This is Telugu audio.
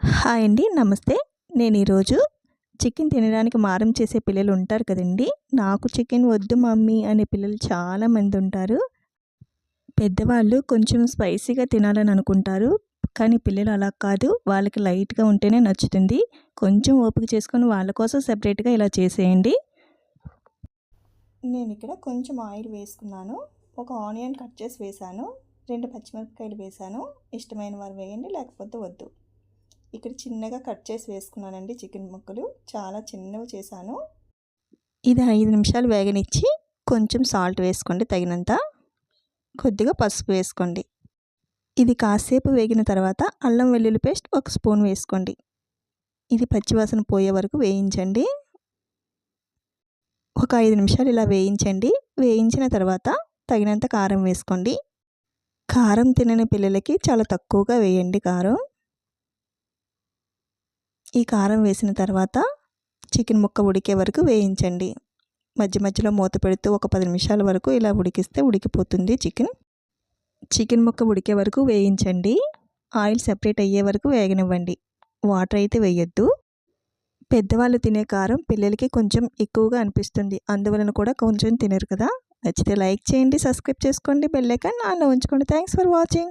హాయ్ అండి నమస్తే. నేను ఈరోజు చికెన్ తినడానికి మారం చేసే పిల్లలు ఉంటారు కదండి. నాకు చికెన్ వద్దు మమ్మీ అనే పిల్లలు చాలామంది ఉంటారు. పెద్దవాళ్ళు కొంచెం స్పైసీగా తినాలని అనుకుంటారు. కానీ పిల్లలు అలా కాదు. వాళ్ళకి లైట్గా ఉంటేనే నచ్చుతుంది. కొంచెం ఓపిక చేసుకొని వాళ్ళ కోసం సెపరేట్గా ఇలా చేసేయండి. నేను ఇక్కడ కొంచెం ఆయిల్ వేసుకున్నాను. ఒక ఆనియన్ కట్ చేసి వేసాను రెండు పచ్చిమిరపకాయలు వేసాను ఇష్టమైన వారు వేయండి లేకపోతే వద్దు. ఇక్కడ చిన్నగా కట్ చేసి వేసుకున్నానండి చికెన్ ముక్కలు. చాలా చిన్నవి చేశాను. ఇది ఐదు నిమిషాలు వేగనిచ్చి కొంచెం సాల్ట్ వేసుకోండి తగినంత. కొద్దిగా పసుపు వేసుకోండి. ఇది కాసేపు వేగిన తర్వాత అల్లం వెల్లుల్లి పేస్ట్ ఒక స్పూన్ వేసుకోండి. ఇది పచ్చివాసన పోయే వరకు వేయించండి. ఒక ఐదు నిమిషాలు ఇలా వేయించండి. వేయించిన తర్వాత తగినంత కారం వేసుకోండి. కారం తినని పిల్లలకి చాలా తక్కువగా వేయండి కారం. ఈ కారం వేసిన తర్వాత చికెన్ ముక్క ఉడికే వరకు వేయించండి. మధ్య మధ్యలో మూత పెడుతూ ఒక పది నిమిషాల వరకు ఇలా ఉడికిస్తే ఉడికిపోతుంది చికెన్. చికెన్ ముక్క ఉడికే వరకు వేయించండి. ఆయిల్ సెపరేట్ అయ్యే వరకు వేగనివ్వండి. వాటర్ అయితే వేయొద్దు. పెద్దవాళ్ళు తినే కారం పిల్లలకి కొంచెం ఎక్కువగా అనిపిస్తుంది. అందువలన కూడా కొంచెం తినరు కదా. నచ్చితే లైక్ చేయండి సబ్స్క్రైబ్ చేసుకోండి బెల్ ఐకాన్ ఆన్లో ఉంచుకోండి. Thanks for watching.